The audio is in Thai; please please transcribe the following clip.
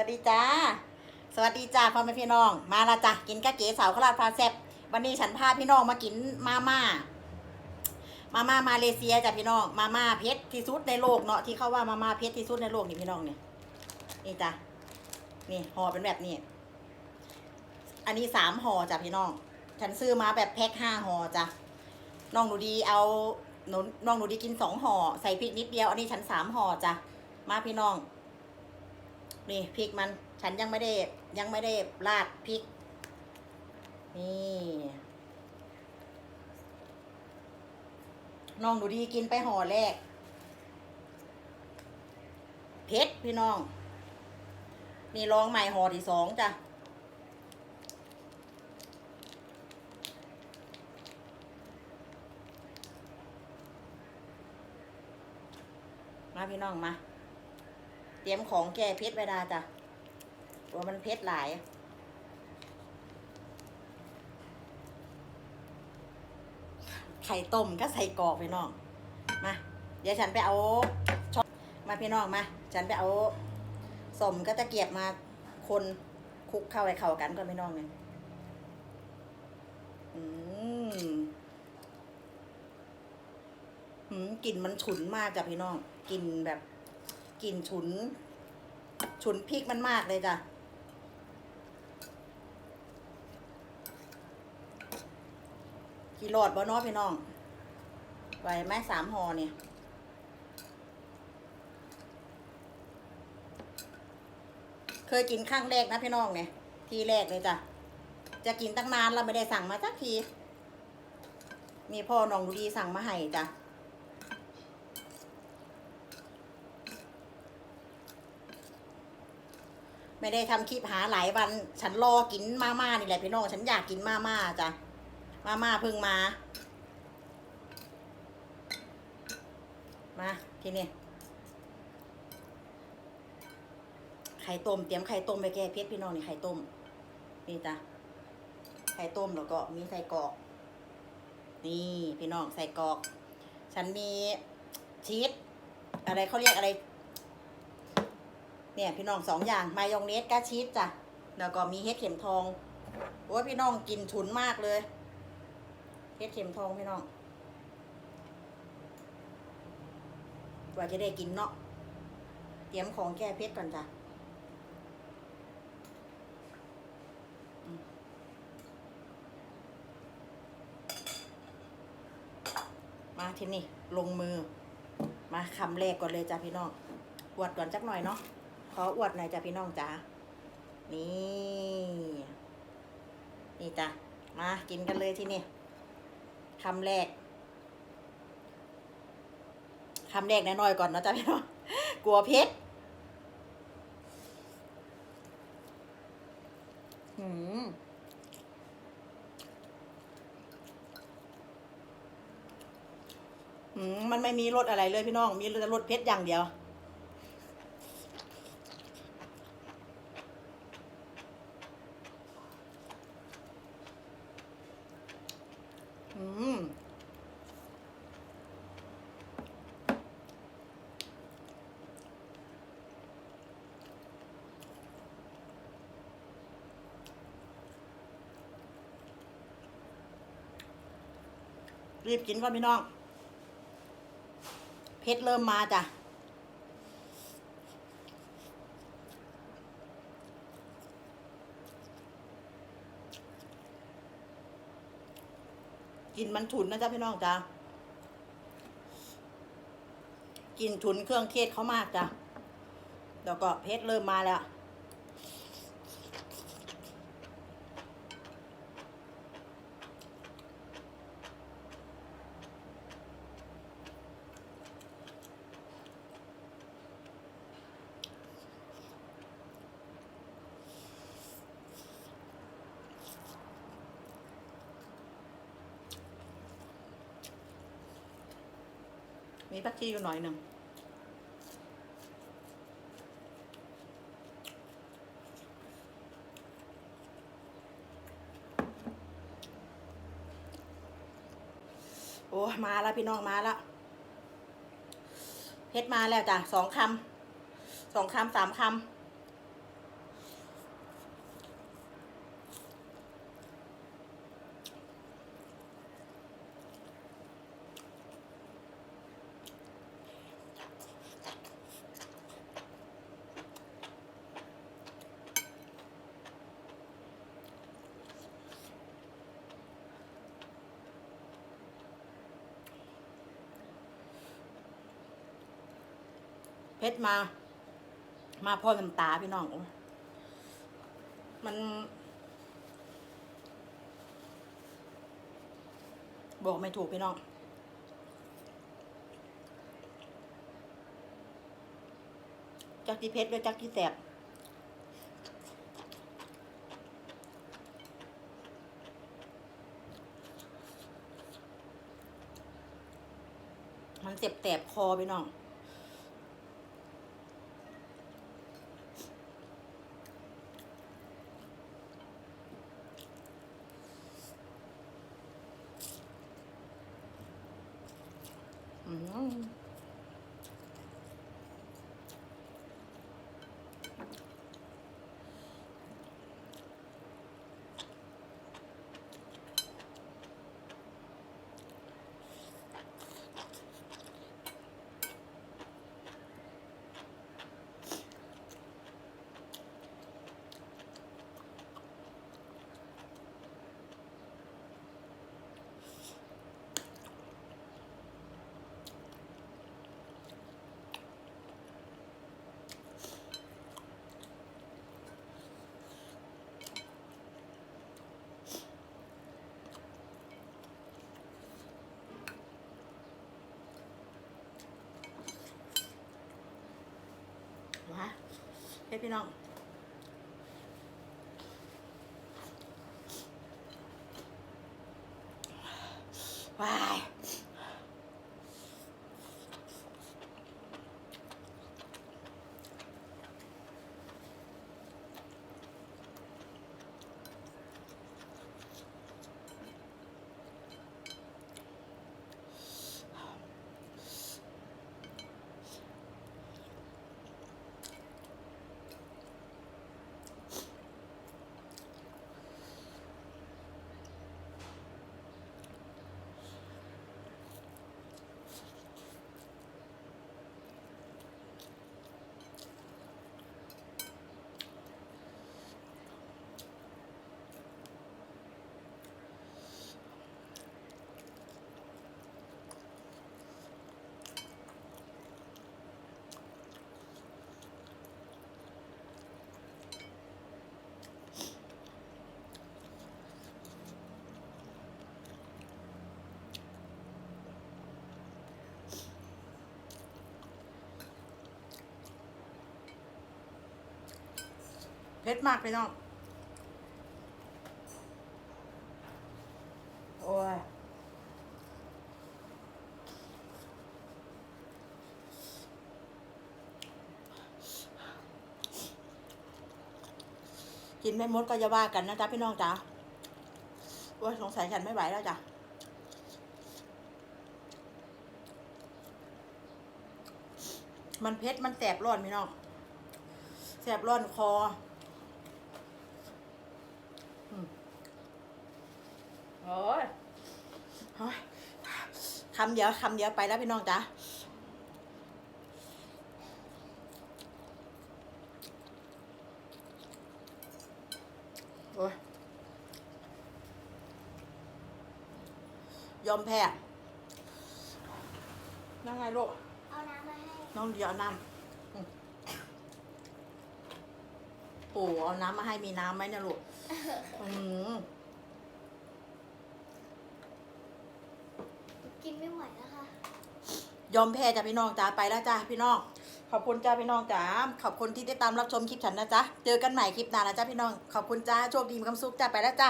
วัสดีจ้า สวัสดีจ้าพ่อแม่พี่น้อง มาละจ้ะกินกะเก๋สาวขลาดพาแซบวันนี้ฉันพาพี่น้องมากินมาม่า มาม่ามาเลเซียจ้ะพี่น้อง มาม่าเพชรที่สุดในโลกเนาะที่เขาว่ามาม่าเพชรที่สุดในโลกนี่พี่น้องเนี่ยนี่จ้ะนี่ห่อเป็นแบบนี้ อันนี้สามห่อจ้ะพี่น้อง ฉันซื้อมาแบบแพ็คห้าห่อจ้ะน้องหนูดีเอาหนูน้องหนูดีกินสองห่อใส่พริกนิดเดียว อันนี้ฉันสามห่อจ้ะมาพี่น้อง นี่พริกมันฉันยังไม่ได้ยังไม่ได้ราดพริก นี่น้องหนูดีกินไปห่อแรกเผ็ดพี่น้อง นี่ลองใหม่ห่อที่สองจ้ะมาพี่น้องมา เตรียมของแก้เพชรไว้ดาจ้ะตัวมันเพชรหลายไข่ต้มก็ใส่กรอกพี่น้องมาเดี๋ยวฉันไปเอาช้อนมาพี่น้องมา ฉันไปเอาสมก็ตะเกียบมาคนคลุกเข้าให้เข้ากันก่อนพี่น้องเนี่ยอืมหืมกลิ่นมันฉุนมากจ้ะพี่น้องกลิ่นแบบ กลิ่นฉุน ฉุนพริกมันมากเลยจ้ะกี่หลอดบ่เนาะพี่น้อง ไหวไหมสามห่อเนี่ยเคยกินครั้งแรกนะพี่น้องเนี่ย ทีแรกเลยจ้ะ จะกินตั้งนานเราไม่ได้สั่งมาสักที มีพ่อน้องดูดีสั่งมาให้จ้ะ ไม่ได้ทำคลิปหาหลายวัน ฉันรอกินมาม่านี่แหละพี่น้อง ฉันอยากกินมาม่าจ้ะ มาม่าเพิ่งมา มาทีนี้ไข่ต้มเตรียมไข่ต้มไปแก้เพชรพี่น้องนี่ไข่ต้ม นี่จ้ะ ไข่ต้มแล้วก็มีใส่กรอก นี่พี่น้องใส่กรอก ฉันมีชีสอะไรเขาเรียกอะไร เนี่ยพี่น้องสองอย่างมายองเนสกับชีสจ้ะแล้วก็มีเห็ดเข็มทองโอ้พี่น้องกินฉุนมากเลยเห็ดเข็มทองพี่น้องกว่าจะได้กินเนาะเตรียมของแก้เพชรก่อนจ้ะมาทีนี่ลงมือ มาคำแรกก่อนเลยจ้ะพี่น้องอวดก่อนจักหน่อยเนาะ ออวดหน่อยจ้ะพี่น้องจ้านี่นี่จ้ะมากินกันเลยที่นี่คำแรกคำแรกน้อยๆก่อนเนาะจ้ะพี่น้องกลัวเพชรหืมหืมมันไม่มีรสอะไรเลยพี่น้อง มีแต่รสเพชรอย่างเดียว อืมรีบกินก่อนพี่น้อง เพชรเริ่มมาจ้ะ กินมันฉุนนะจ๊ะพี่น้องจ้ะกินฉุนเครื่องเทศเขามากจ้ะแล้วก็เพชรเริ่มมาแล้ว มีผักชีอยู่หน่อยหนึ่งโอ้มาแล้วพี่น้องมาแล้วเพชรมาแล้วจ้ะสองคำสองคำสามคำ เพชรมา มาพ่อน้ำตาพี่น้อง มัน บอกไม่ถูกพี่น้องจักที่เพชรด้วยจักที่แสบมันเจ็บแสบคอพี่น้อง อืมวะ เฮ้ยพี่น้องว้าย เผ็ดมากพี่น้อง โอ้ยกินไม่หมดก็จะว่ากันนะจ๊ะพี่น้องจ๋าว่าสงสัยฉันไม่ไหวแล้วจ้ะมันเผ็ดมันแสบร้อนพี่น้องแสบร้อนคอ โอ้ยโอ้ยคำเดียวคำเดียวไปแล้วพี่น้องจ้ะโอ้ยยอมแพ้นั่งไงลูก เอาน้ำมาให้น้องเดียวเอาน้ำอืมโอ้เอาน้ำมาให้มีน้ำไหมเนี่ยลูก อืม กินไม่ไหวแล้วค่ะ ยอมแพ้จ้ะพี่น้องจ้าไปแล้วจ้าพี่น้อง ขอบคุณจ้าพี่น้องจ้าขอบคุณที่ติดตามรับชมคลิปฉันนะจ๊ะ เจอกันใหม่คลิปหน้านะจ้าพี่น้อง ขอบคุณจ้าโชคดีมีความสุขจ้าไปแล้วจ้า